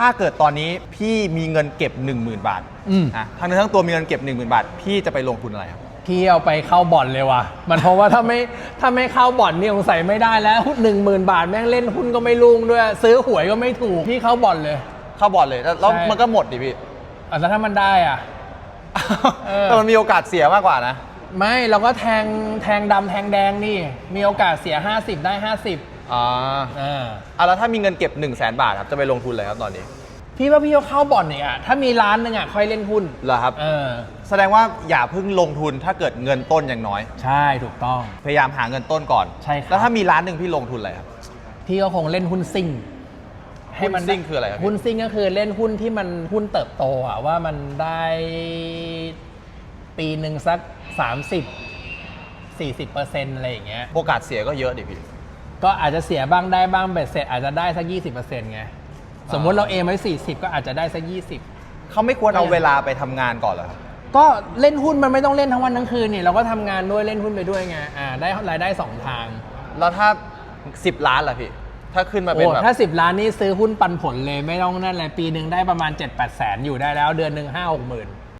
ถ้าเกิดตอนนี้พี่มีเงินเก็บ 10,000 บาทอืม อะทั้งเนื้อทั้งตัวมีเงินเก็บ 10,000 บาท พี่จะไปลงทุนอะไรครับ พี่เอาไปเข้าบ่อนเลยว่ะ มันเพราะว่าถ้าไม่ถ้าไม่เข้าบ่อนนี่สงสัยไม่ได้แล้วหนึ่งหมื่นบาทแม่งเล่นหุ้นก็ไม่รุ่งด้วย ซื้อหวยก็ไม่ถูก พี่เข้าบ่อนเลย เข้าบอลเลยแล้วแล้วใช่ มันก็หมดดิพี่ อะแล้วถ้ามันได้อะ เออ แต่มันมีโอกาสเสียมากกว่านะ ไม่เราก็แทงแทงดำแทงแดงนี่ มีโอกาสเสีย 50 ได้ 50อ่า อ่า อะแล้วถ้ามีเงินเก็บ1 0 0 0 0แบาทครับจะไปลงทุนอะไรครับตอนนี้พี่ว่าพี่เอาเข้าบ่อนเนี่ยอะถ้ามีล้านหนึงอะค่อยเล่นหุ้นเหรอครับ เออ แสดงว่าอย่าเพิ่งลงทุนถ้าเกิดเงินต้นยังน้อย ใช่ถูกต้อง พยายามหาเงินต้นก่อนใช่ครับ แล้วถ้ามีล้านหนึ่งพี่ลงทุนอะไรครับ พี่ก็คงเล่นหุ้นซิ่งหุ้นซิ่งคืออะไรครับพี่ หุ้นซิ่งก็คือเล่นหุ้นที่มันหุ้นเติบโตอะว่ามันได้ปีหนึ่งสัก 30 40เปอร์เซ็นต์อะไรอย่างเงี้ย โอกาสเสียก็เยอะดิพี่ ก็อาจจะเสียบ้างได้บ้างเบ็ดเสร็จอาจจะได้สัก 20เปอร์เซ็นต์ไง สมมติเราเอมไว้40 ก็อาจจะได้สัก 20 เขาไม่ควรเอาเวลาไปทำงานก่อนเหรอครับ ก็เล่นหุ้นมันไม่ต้องเล่นทั้งวันทั้งคืนนี่เราก็ทำงานด้วยเล่นหุ้นไปด้วยไงอ่าได้รายได้สองทาง แล้วถ้า 10 ล้านล่ะพี่ ถ้าขึ้นมาเป็นโอ้แบบถ้า 10 ล้านนี่ซื้อหุ้นปันผลเลยไม่ต้องนั่นเลยปีหนึ่งได้ประมาณ 7 8แสนอยู่ได้แล้ว เดือนหนึ่งห้าหกหมื่น